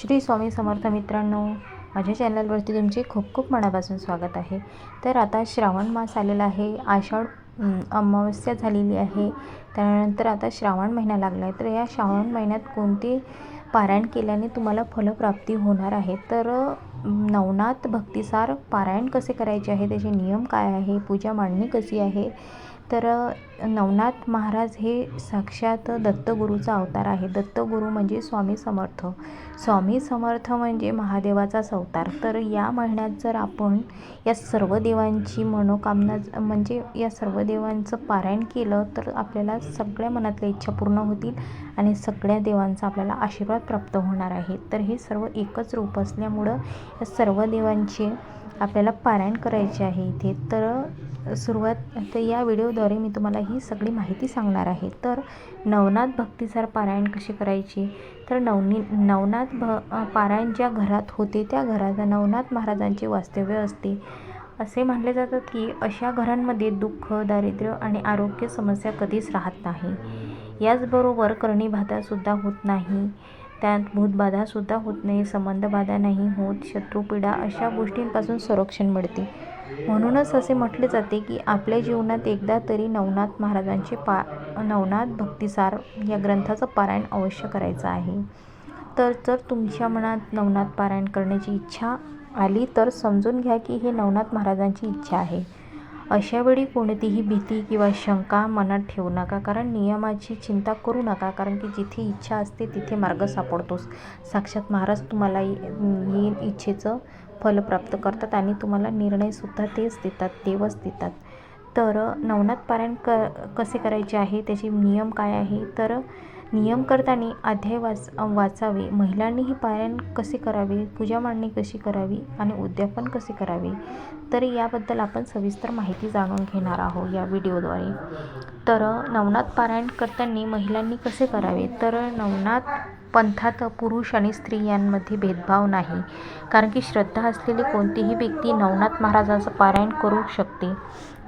श्री स्वामी समर्थ मित्रांनो माझ्या चॅनलवरती तुमचे खूप खूप मनापासून स्वागत आहे. तर आता श्रावण मास आलेला आहे आषाढ अमावस्या झालेली आहे. त्यानंतर आता श्रावण महिना लागला आहे. तर या श्रावण महिन्यात कोणते पारायण केल्याने तुम्हाला फलप्राप्ती होणार आहे? तर नवनाथ भक्तिसार पारायण कसे करायचे आहे? त्याचे नियम काय आहे? पूजा मांडणी कशी आहे? तर नवनाथ महाराज हे साक्षात दत्तगुरूचा अवतार आहे दत्तगुरू म्हणजे स्वामी समर्थ. स्वामी समर्थ म्हणजे महादेवाचाच अवतार. तर या महिन्यात जर आपण या सर्व देवांची मनोकामना म्हणजे या सर्व देवांचं पारायण केलं तर आपल्याला सगळ्या मनातल्या इच्छा पूर्ण होतील आणि सगळ्या देवांचा आपल्याला आशीर्वाद प्राप्त होणार आहे. तर हे सर्व एकच रूप असल्यामुळं या सर्व देवांचे आपल्याला पारायण करायचे आहे इथे. तर सुरुवात तर या व्हिडिओद्वारे मी तुम्हाला ही सगळी माहिती सांगणार आहे. तर नवनाथ भक्तीसार पारायण कशी करायची? तर नवनी नवनाथ भ पारायण ज्या घरात होते त्या घरात नवनाथ महाराजांचे वास्तव्य असते. असे मानले जातात की अशा घरांमध्ये दुःख दारिद्र्य आणि आरोग्य समस्या कधीच राहत नाही. याचबरोबर करणीबाधासुद्धा होत नाही. त्यात भूतबाधासुद्धा होत नाही संबंधबाधा नाही होत शत्रुपीडा अशा गोष्टींपासून संरक्षण मिळते. म्हणूनच असे म्हटले जाते की आपल्या जीवनात एकदा तरी नवनाथ महाराजांचे पा नवनाथ भक्तिसार या ग्रंथाचं पारायण अवश्य करायचं आहे. तर जर तुमच्या मनात नवनाथ पारायण करण्याची इच्छा आली तर समजून घ्या की हे नवनाथ महाराजांची इच्छा आहे. अशावेळी कोणतीही भीती किंवा शंका मनात ठेवू नका. कारण नियमाची चिंता करू नका. कारण की जिथे इच्छा असते तिथे मार्ग सापडतोच. साक्षात महाराज तुम्हाला ही इच्छेचं फल प्राप्त करतात आणि तुम्हाला निर्णयसुद्धा तेच देतात देवच देतात. तर नवनाथ पारायण क कसे करायचे आहे? त्याचे नियम काय आहे? तर नियम करताना अध्याय वाच वाचावे. महिलांनीही पारायण कसे करावे? पूजा मांडणी कशी करावी? आणि उद्यापन कसे करावे? तर याबद्दल आपण सविस्तर माहिती जाणून घेणार आहोत या व्हिडिओद्वारे. तर नवनाथ पारायण करताना महिलांनी कसे करावे? तर नवनाथ पंथात पुरुष आणि स्त्री यांमध्ये भेदभाव नाही. कारण की श्रद्धा असलेली कोणतीही व्यक्ती नवनाथ महाराजांचं पारायण करू शकते.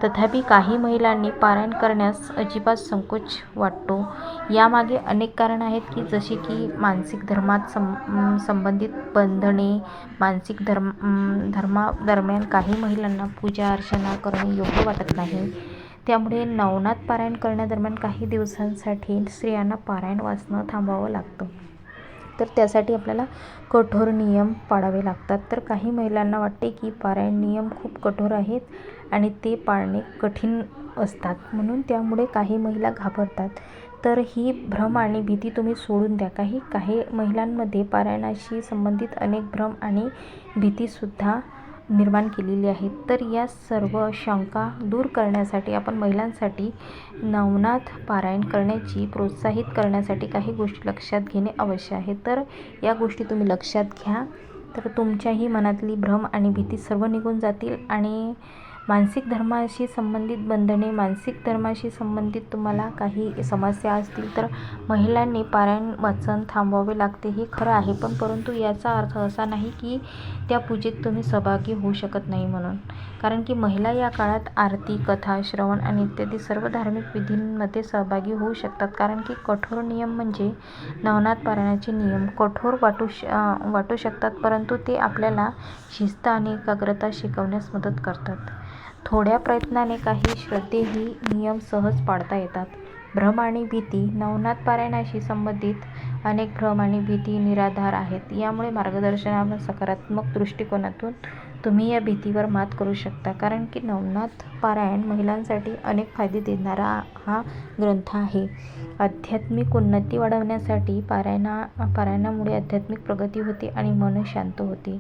तथापि काही महिलांनी पारायण करण्यास अजिबात संकोच वाटतो. यामागे अनेक कारण आहेत की जसे की मानसिक धर्मात सं संबंधित बंधने मानसिक धर्म धर्मादरम्यान काही महिलांना पूजा अर्चना करणे योग्य वाटत नाही. त्यामुळे नवनाथ पारायण करण्यादरम्यान काही दिवसांसाठी स्त्रियांना पारायण वाचणं थांबवावं लागतं. तर त्यासाठी आपल्याला कठोर नियम पाळावे लागतात. तर काही महिलांना वाटते की पारायण नियम खूप कठोर आहेत आणि ते पाळणे कठीण असतात. म्हणून त्यामुळे काही महिला घाबरतात. तर ही भ्रम आणि भीती तुम्ही सोडून द्या. काही काही महिलांमध्ये पारायणाशी संबंधित अनेक भ्रम आणि भीतीसुद्धा निर्माण केलेली आहेत. तर या सर्व शंका दूर करण्यासाठी आपण महिलांसाठी नवनाथ पारायण करण्याची प्रोत्साहित करण्यासाठी काही गोष्टी लक्षात घेणे आवश्यक आहे. तर या गोष्टी तुम्ही लक्षात घ्या. तर तुमच्याही मनातली भ्रम आणि भीती सर्व निघून जातील आणि मानसिक धर्माशी संबंधित बंधने मानसिक धर्माशी संबंधित तुम्हाला काही समस्या असतील तर महिलांनी पारायण वाचन थांबवावे लागते हे खरं आहे. पण परंतु याचा अर्थ असा नाही की त्या पूजेत तुम्ही सहभागी होऊ शकत नाही म्हणून. कारण की महिला या काळात आरती कथा श्रवण आणि इत्यादी सर्व धार्मिक विधींमध्ये सहभागी होऊ शकतात. कारण की कठोर नियम म्हणजे नवनाथ पारायणाचे नियम. कठोर वाटू श वाटू शकतात परंतु ते आपल्याला शिस्त आणि एकाग्रता शिकवण्यास मदत करतात. थोड्या प्रयत्नाने काही श्रद्धेही नियम सहज पाळता येतात. भ्रम आणि भीती नवनाथ पारायणाशी संबंधित अनेक भ्रम आणि भीती निराधार आहेत. यामुळे मार्गदर्शनावर सकारात्मक दृष्टिकोनातून तुम्ही या भीतीवर मात करू शकता कारण की नवनाथ पारायण महिलांसाठी अनेक फायदे देणारा हा ग्रंथ आहे. आध्यात्मिक उन्नती वाढवण्यासाठी पारायणा पारायणामुळे आध्यात्मिक प्रगती होते आणि मन शांत होते.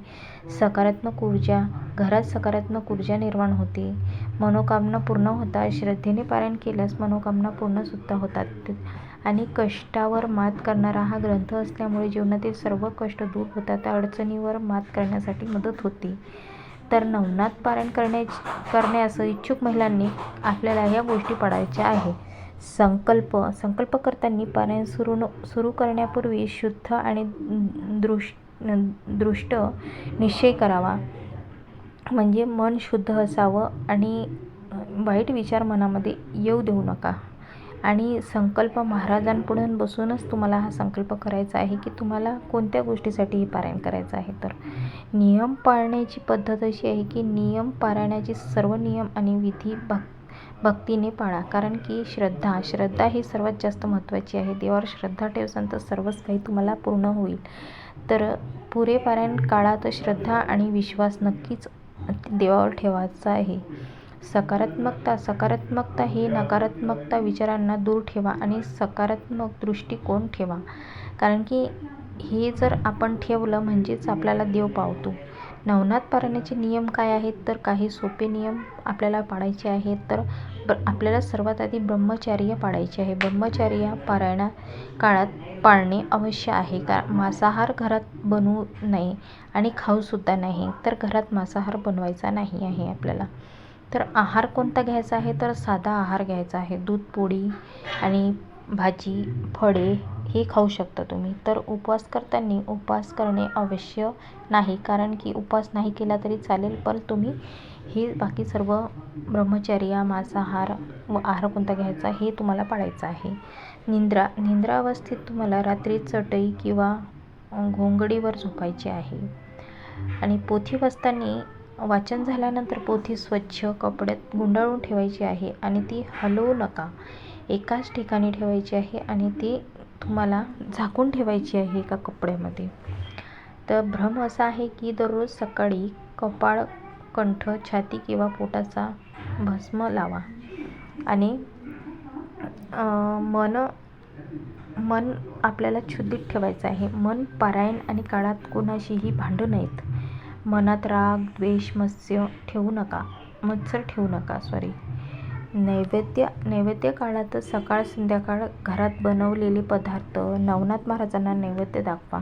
सकारात्मक ऊर्जा घरात सकारात्मक ऊर्जा निर्माण होते. मनोकामना पूर्ण होतात श्रद्धेने पारायण केल्यास मनोकामना पूर्णसुद्धा होतात. आणि कष्टावर मात करणारा हा ग्रंथ असल्यामुळे जीवनातील सर्व कष्ट दूर होतात त्या अडचणीवर मात करण्यासाठी मदत होते. तर नवनाथ पारायण करण्याची करण्यास इच्छुक महिलांनी आपल्याला ह्या गोष्टी पाळायच्या आहे. संकल्प संकल्प करताना पारायण सुरू न सुरू करण्यापूर्वी शुद्ध आणि दृश दृष्ट निश्चय करावा. म्हणजे मन शुद्ध असावं आणि वाईट विचार मनामध्ये येऊ देऊ नका. आणि संकल्प महाराजांपुढून बसूनच तुम्हाला हा संकल्प करायचा आहे की तुम्हाला कोणत्या गोष्टीसाठी हे पारायण करायचं आहे. तर नियम पाळण्याची पद्धत अशी आहे की नियम पारायणाचे सर्व नियम आणि विधी भक् भक्तीने पाळा. कारण की श्रद्धा श्रद्धा ही सर्वात जास्त महत्त्वाची आहे. देवावर श्रद्धा ठेवसान तर सर्वच काही तुम्हाला पूर्ण होईल. तर पुरे पारायण काळात श्रद्धा आणि विश्वास नक्कीच देवावर ठेवायचा आहे. सकारात्मकता सकारात्मकता ही नकारात्मकता विचारांना दूर ठेवा आणि सकारात्मक दृष्टिकोन ठेवा. कारण की हे जर आपण ठेवलं म्हणजेच आपल्याला देव पावतो. नवनाथ पारायणाचे नियम काय आहेत? तर काही सोपे नियम आपल्याला पाळायचे आहेत. तर ब आपल्याला सर्वात आधी ब्रह्मचार्य पाळायचे आहे. ब्रह्मचार्य पारायणा काळात पाळणे अवश्य आहे. का मांसाहार घरात बनवू नये आणि खाऊसुद्धा नाही. तर घरात मांसाहार बनवायचा नाही आहे आपल्याला. तर आहार कोणता घ्यायचा आहे? तर साधा आहार घ्यायचा आहे. दूध पोळी आणि भाजी फळे हे खाऊ शकता तुम्ही. तर उपवास करताना उपवास करणे अवश्य नाही. कारण की उपवास नाही केला तरी चालेल पण तुम्ही हे बाकी सर्व ब्रह्मचर्य मांसाहार व आहार कोणता घ्यायचा हे तुम्हाला पाळायचं आहे. निंद्रा निंद्रावस्थेत तुम्हाला रात्री चटई किंवा घोंगडीवर झोपायचे आहे. आणि पोथी वाचताना वाचन झाल्यानंतर पोथी स्वच्छ कपड्यात गुंडाळून ठेवायची आहे आणि ती हलवू नका. एकाच ठिकाणी ठेवायची आहे आणि ती तुम्हाला झाकून ठेवायची आहे एका कपड्यामध्ये. तर भ्रम असा आहे की दररोज सकाळी कपाळ कंठ छाती किंवा पोटाचा भस्म लावा आणि मन मन आपल्याला शुद्धीत ठेवायचं आहे. मन पारायण आणि काळात कोणाशीही भांडू नयेत. मनात राग द्वेष मत्स्य ठेवू नका. मत्सर ठेवू नका सॉरी नैवेद्य नैवेद्य काळात सकाळ संध्याकाळ घरात बनवलेले पदार्थ नवनाथ महाराजांना नैवेद्य दाखवा.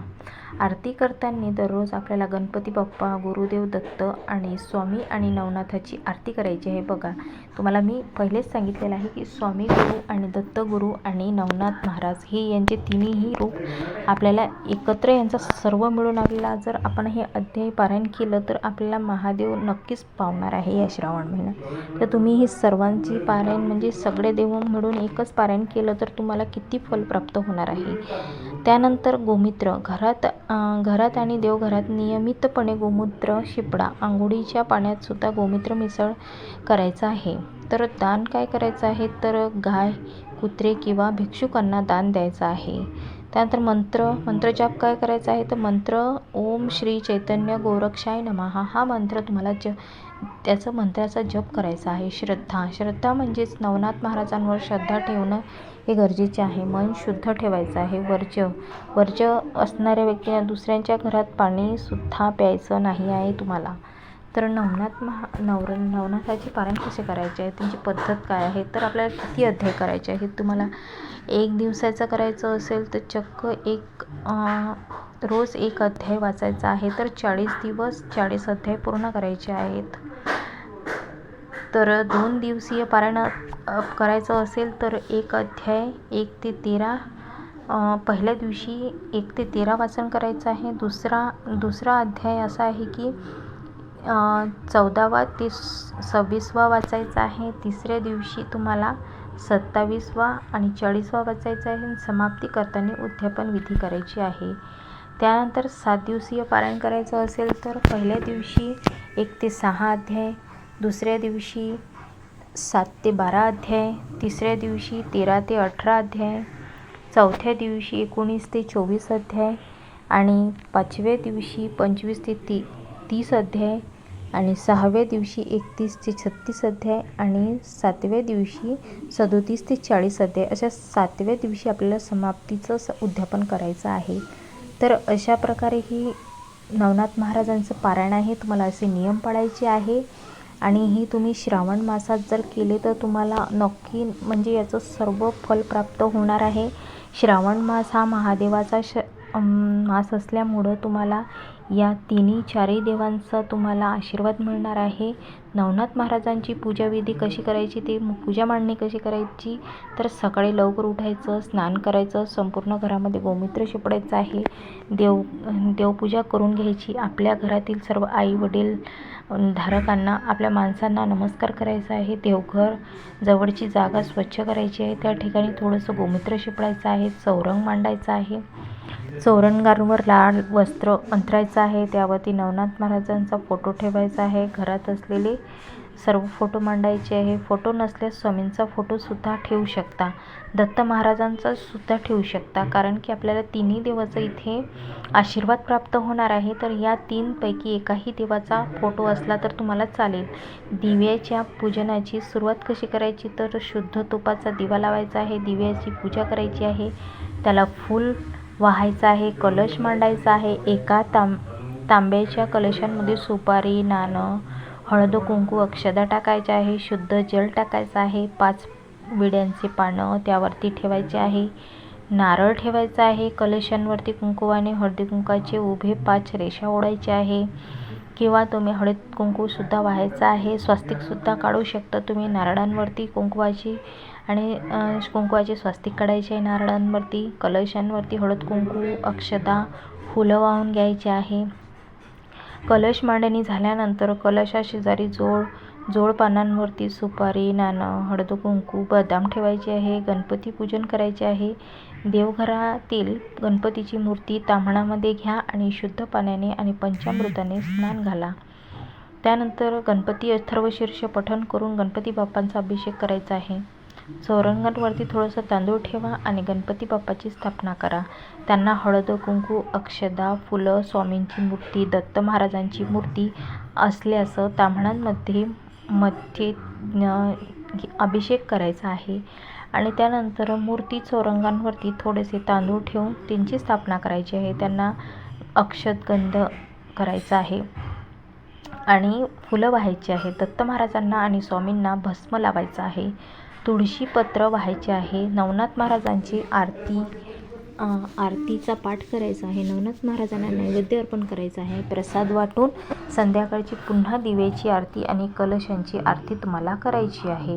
आरती करताना दररोज आपल्याला गणपती बाप्पा गुरुदेव दत्त आणि स्वामी आणि नवनाथाची आरती करायची आहे. बघा तुम्हाला मी पहिलेच सांगितलेलं आहे की स्वामी गुरु आणि दत्त गुरु आणि नवनाथ महाराज हे यांचे तिन्हीही रूप आपल्याला एकत्र यांचा सर्व मिळून आलेला. जर आपण हे अध्याय पारायण केलं तर आपल्याला महादेव नक्कीच पावणार आहे या श्रावण महिन्यात तर तुम्ही ही सर्वांची पारायण म्हणजे सगळे देव मिळून एकच पारायण केलं तर तुम्हाला किती फल प्राप्त होणार आहे? त्यानंतर गोमित्र घरात घरात आणि देवघरात नियमितपणे गोमूत्र शिपडा आंघोळीच्या पाण्यात सुद्धा गोमूत्र मिसळ करायचं आहे. तर दान काय करायचं आहे? तर गाय कुत्रे किंवा भिक्षुकांना दान द्यायचं आहे. त्यानंतर मंत्र मंत्रजाप काय करायचा आहे? तर मंत्र ओम श्री चैतन्य गोरक्षाय नमः. हा मंत्र तुम्हाला ज त्याचं मंत्राचा जप करायचा आहे. श्रद्धा. श्रद्धा म्हणजेच नवनाथ महाराजांवर श्रद्धा ठेवणं हे गरजेचे आहे. मन शुद्ध ठेवायचं आहे. वर्ज्य वर्ज्य असणाऱ्या व्यक्तींना दुसऱ्यांच्या घरात पाणीसुद्धा प्यायचं नाही आहे तुम्हाला. तर नवनाथ महा नवर नवनाथाचे पारायण कसे करायचे? आहे त्यांची पद्धत काय आहे? तर आपल्याला किती अध्याय करायचे आहेत? तुम्हाला एक दिवसाचं करायचं असेल तर चक्क एक रोज एक अध्याय वाचायचा आहे. तर चाळीस दिवस चाळीस अध्याय पूर्ण करायचे आहेत. तर दोन दिवसीय पारायण करायचं असेल तर एक अध्याय एक ते तेरा पहिल्या दिवशी एक ते तेरा वाचन करायचं आहे. दुसरा दुसरा अध्याय असा आहे की चौदावा ते सव्वीसवा वाचायचा आहे. तिसऱ्या दिवशी तुम्हाला सत्तावीसवा आणि चाळीसवा वाचायचा आहे. समाप्ती करताना उद्यापन विधी करायची आहे. त्यानंतर सात दिवसीय पारायण करायचं असेल तर पहिल्या दिवशी एक ते सहा अध्याय दुसऱ्या दिवशी सात ते बारा अध्याय तिसऱ्या दिवशी तेरा ते अठरा अध्याय चौथ्या दिवशी एकोणीस ते चोवीस अध्याय आणि पाचव्या दिवशी पंचवीस ते ती तीस अध्याय आणि सहाव्या दिवशी एकतीस ते छत्तीस अध्याय आणि सातव्या दिवशी सदोतीस ते चाळीस अध्याय अशा सातव्या दिवशी आपल्याला समाप्तीचं स उद्यापन करायचं आहे. तर अशा प्रकारे ही नवनाथ महाराजांचं पारायण आहे. तुम्हाला असे नियम पाळायचे आहे. आणि ही तुम्ही श्रावण मासात जर केले तर तुम्हाला नक्की म्हणजे याचं सर्व फल प्राप्त होणार आहे. श्रावण मास हा महादेवाचा श मास असल्यामुळं तुम्हाला या तिन्ही चारही देवांचा तुम्हाला आशीर्वाद मिळणार आहे. नवनाथ महाराजांची पूजाविधी कशी करायची ते पूजा मांडणी कशी करायची तर सकाळी लवकर उठायचं स्नान करायचं संपूर्ण घरामध्ये गोमूत्र शिपडायचं आहे. देव देवपूजा करून घ्यायची. आपल्या घरातील सर्व आई वडील धारकांना आपल्या माणसांना नमस्कार करायचा आहे. देवघर जवळची जागा स्वच्छ करायची आहे. त्या ठिकाणी थोडंसं गोमूत्र शिपडायचं आहे. चौरंग मांडायचं आहे. चौरंगांवर लाल वस्त्र अंथरायचं आहे. त्यावरती नवनाथ महाराजांचा फोटो ठेवायचा आहे. घरात असलेले सर्व फोटो मांडायचे आहे. फोटो नसल्यास स्वामींचा फोटोसुद्धा ठेवू शकता. दत्त महाराजांचा सुद्धा ठेवू शकता. कारण की आपल्याला तिन्ही देवाचा इथे आशीर्वाद प्राप्त होणार आहे. तर या तीनपैकी एकाही देवाचा फोटो असला तर तुम्हाला चालेल. दिव्याच्या पूजनाची सुरुवात कशी करायची? तर शुद्ध तुपाचा दिवा लावायचा आहे. दिव्याची पूजा करायची आहे. त्याला फूल वाहायचं आहे कलश मांडायचा आहे. एका तांब तांब्याच्या कलशांमध्ये सुपारी नाणं हळद कुंकू अक्षदा टाकायच्या आहे. शुद्ध जल टाकायचं आहे. पाच विड्यांचे पानं त्यावरती ठेवायचे आहे. नारळ ठेवायचा आहे. कलशांवरती कुंकुवाने हळदी कुंकाचे उभे पाच रेषा ओढायचे आहे. किंवा तुम्ही हळद कुंकूसुद्धा व्हायचं आहे. स्वस्तिकसुद्धा काढू शकता. तुम्ही नारळांवरती कुंकवाची आणि कुंकवाचे स्वस्तिक काढायचे आहे. नारळांवरती कलशांवरती हळद कुंकू अक्षता फुलं वाहून घ्यायचे आहे. कलश मांडणी झाल्यानंतर कलशाशेजारी जोड जोड पानांवरती सुपारी नाणं हळद कुंकू बदाम ठेवायचे आहे. गणपती पूजन करायचे आहे. देवघरातील गणपतीची मूर्ती तांबणामध्ये घ्या आणि शुद्ध पाण्याने आणि पंचामृताने स्नान घाला. त्यानंतर गणपती अथर्वशीर्ष पठण करून गणपती बाप्पांचा अभिषेक करायचा आहे. चौरंगांवरती थोडंसं तांदूळ ठेवा आणि गणपती बाप्पाची स्थापना करा. त्यांना हळद कुंकू अक्षदा फुलं स्वामींची मूर्ती दत्त महाराजांची मूर्ती असल्याचं ताम्हणांमध्ये मध्ये अभिषेक करायचा आहे. आणि त्यानंतर मूर्ती चौरंगांवरती थोडेसे तांदूळ ठेवून त्यांची स्थापना करायची आहे. त्यांना अक्षतगंध करायचा आहे. आणि फुलं व्हायची आहे. दत्त महाराजांना आणि स्वामींना भस्म लावायचं आहे. तुळशीपत्र व्हायचे आहे. नवनाथ महाराजांची आरती आरतीचा पाठ करायचा आहे. नवनाथ महाराजांना नैवेद्य अर्पण करायचं आहे. प्रसाद वाटून संध्याकाळची पुन्हा दिव्याची आरती आणि कलशांची आरती तुम्हाला करायची आहे.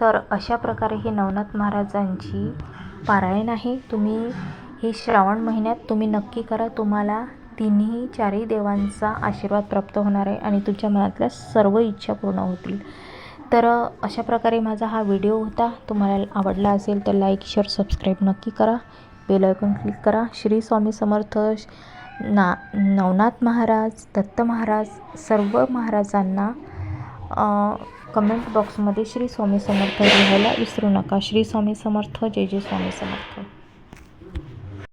तर अशा प्रकारे हे नवनाथ महाराजांची पारायण आहे. तुम्ही हे श्रावण महिन्यात तुम्ही नक्की करा. तुम्हाला तिन्ही चारही देवांचा आशीर्वाद प्राप्त होणार आहे आणि तुमच्या मनातल्या सर्व इच्छा पूर्ण होतील. तर अशा प्रकारे माझा हा व्हिडिओ होता. तुम्हाला आवडला असेल तर लाईक शेअर सबस्क्राईब नक्की करा. बेल आयकॉन क्लिक करा. श्री स्वामी समर्थ ना नवनाथ महाराज दत्त महाराज सर्व महाराजांना कमेंट बॉक्समध्ये श्री स्वामी समर्थ लिहायला विसरू नका. श्री स्वामी समर्थ जय जय स्वामी समर्थ.